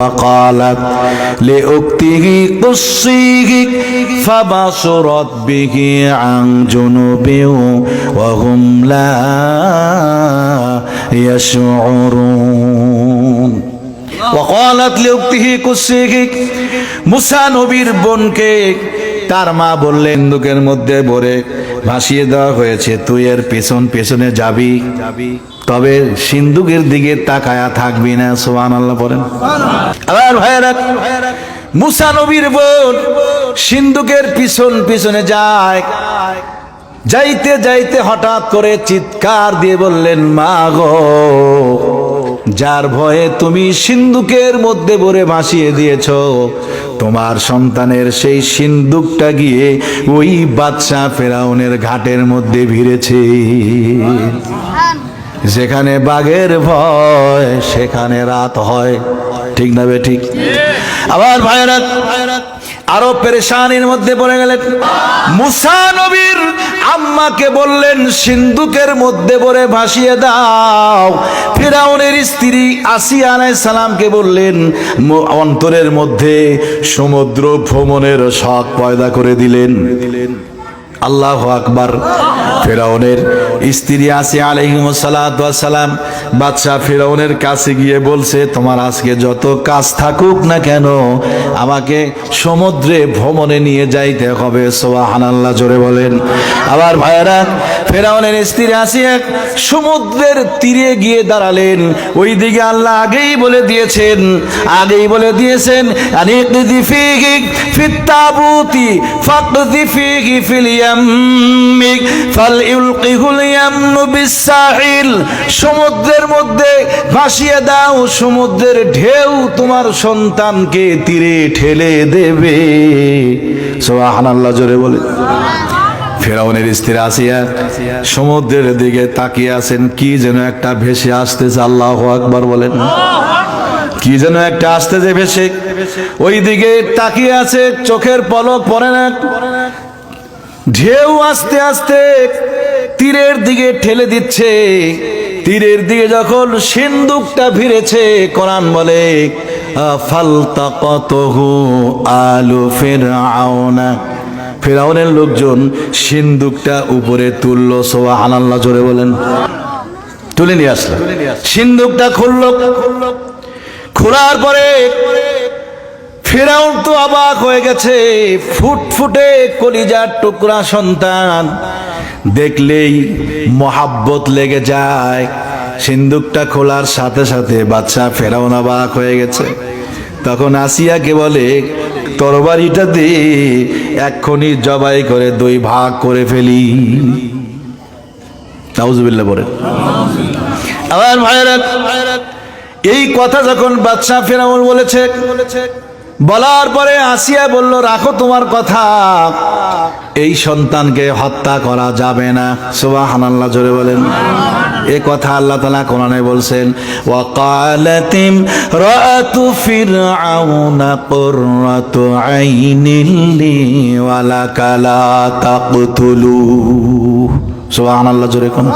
وقالت لأكته قصيه فبصرت به عن جنوب وهم لا يشعرون وقالت لأكته قصيه মুসা নবীর বোনকে তার মা বললেন দুকের মধ্যে ভরে ভাসিয়ে দেওয়া হয়েছে তুই এর পেছন পেছনে যাবি তবে সিন্ধুকের দিকে তাকায়া থাকবি না সোহান আল্লাহ পড়েন। আবার ভাইরা মুসা নবীর বোন সিন্ধুকের পিছন পিছনে যায়। যাইতে যাইতে হঠাৎ করে চিৎকার দিয়ে বললেন, মা গো, যার ভয়ে তুমি সিন্ধুকের মধ্যে ভরে ভাসিয়ে দিয়েছ, তোমার সন্তানের সেই সিন্ধুকটা গিয়ে ওই বাদশাহ ফেরাউনের ঘাটের মধ্যে ভিড়েছে। যেখানে বাঘের ভয়, সেখানে রাত হয়। ঠিক না ঠিক? আবার ভাইরা আরও পেরেশানির মধ্যে পড়ে গেলেন। মুসা নবীর আম্মাকে বললেন, সিন্ধুকের মধ্যে পড়ে ভাসিয়ে দাও। ফেরাউনের স্ত্রী আসিয়া সালামকে বললেন অন্তরের মধ্যে সমুদ্র ভ্রমণের শখ পয়দা করে দিলেন। আল্লাহ আকবার। ফেরাউনের স্ত্রী আসি আলহিমসালাম বাদশাহ ফেরাউনের কাছে গিয়ে বলছে, তোমার আজকে যত কাজ থাকুক না কেন, আমাকে সমুদ্রে ভ্রমণে নিয়ে যাইতে হবে। সোহান আল্লাহ জোরে বলেন। আবার ভাইয়ারা ফেরাউনের স্ত্রী আসি এক সমুদ্রের তীরে গিয়ে দাঁড়ালেন। ওই দিকে আল্লাহ আগেই বলে দিয়েছেন, আগেই বলে দিয়েছেন ফাকদি ফিহি ফিল ইয়াম্মিক সমুদ্রের মধ্যে ভাসিয়ে দাও, সমুদ্রের ঢেউ তোমার সন্তানকে তীরে ঠেলে দেবে। জোরে বলে। ফেরাউনের স্ত্রী আসিয়া সমুদ্রের দিকে তাকিয়ে আছেন, কি যেন একটা ভেসে আসতেছে, আল্লাহ আকবার বলেন। কি যেন একটা আসতেছে ভেসে। ওই দিকে তাকিয়ে আছে, চোখের পলক পরে না। ঢেউ আস্তে আস্তে তীরের দিকে ঠেলে দিচ্ছে। তীরের দিকে যখন সিন্দুকটা ভিড়েছে, কোরআন বলে, ফালতাকতহু আলু ফিরআউনা। ফেরাউনের লোকজন সিন্দুকটা উপরে তুললো সোয়া আনাল্লাহ জোরে বলেন। তুলে নিয়ে আসলো। সিন্দুকটা খুলল। খোলার পরে ফেরাউন তো অবাক হয়ে গেছে। ফুটফুটে কলিজার টুকরা সন্তান দেখলেই মহাব্বত লেগে যায়। সিন্দুকটা খোলার সাথে সাথে বাচ্চা ফেরাউন অবাক হয়ে গেছে। তখন আসিয়াকে বলে, তরবারিটা দিয়ে এক্ষুনি জবাই করে দুই ভাগ করে ফেলি। বলে আবার এই কথা যখন বাদশাহ ফেরাউন বলেছে বলার পরে আসিয়া বলল রাখো তোমার কথা। এই সন্তানকে হত্যা করা যাবে না। সুবাহ আল্লাহ জোরে বলেন। এ কথা আল্লাহ তালা কোরআনে বলছেন ওয়াকালতিম রাতু ফিরআউন কুররাতু আইনিল লি ওয়ালা কালা তাকতুলু। সুবহানাল্লাহ জোরে কোন।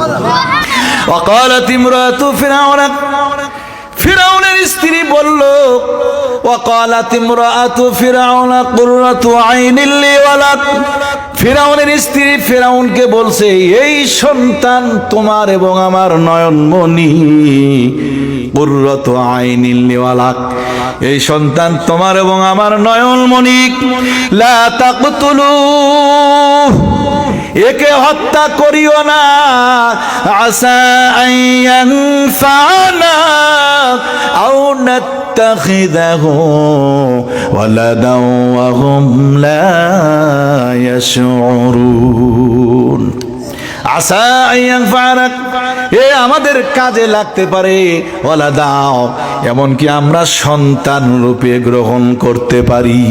ওয়াকালাতিম রাতু ফিরআউন স্ত্রী বলল وقالت امرأة فرعون قرة عين لي ولك ফিরাউনের স্ত্রী ফিরাউনকে বলছে এই সন্তান তোমার এবং আমার নয়নমণি কুর্রত আইনিল নিওয়ালাক এই সন্তান তোমার এবং আমার নয়নমণি লা তাকতুলু একে হত্যা করিও না আসা আইয়ান ফানা আও نتخذه ولدا وهم لا يشعرون আসা ফারাক এ আমাদের কাজে লাগতে পারে ওলা দাও এমনকি আমরা সন্তান রূপে গ্রহণ করতে পারি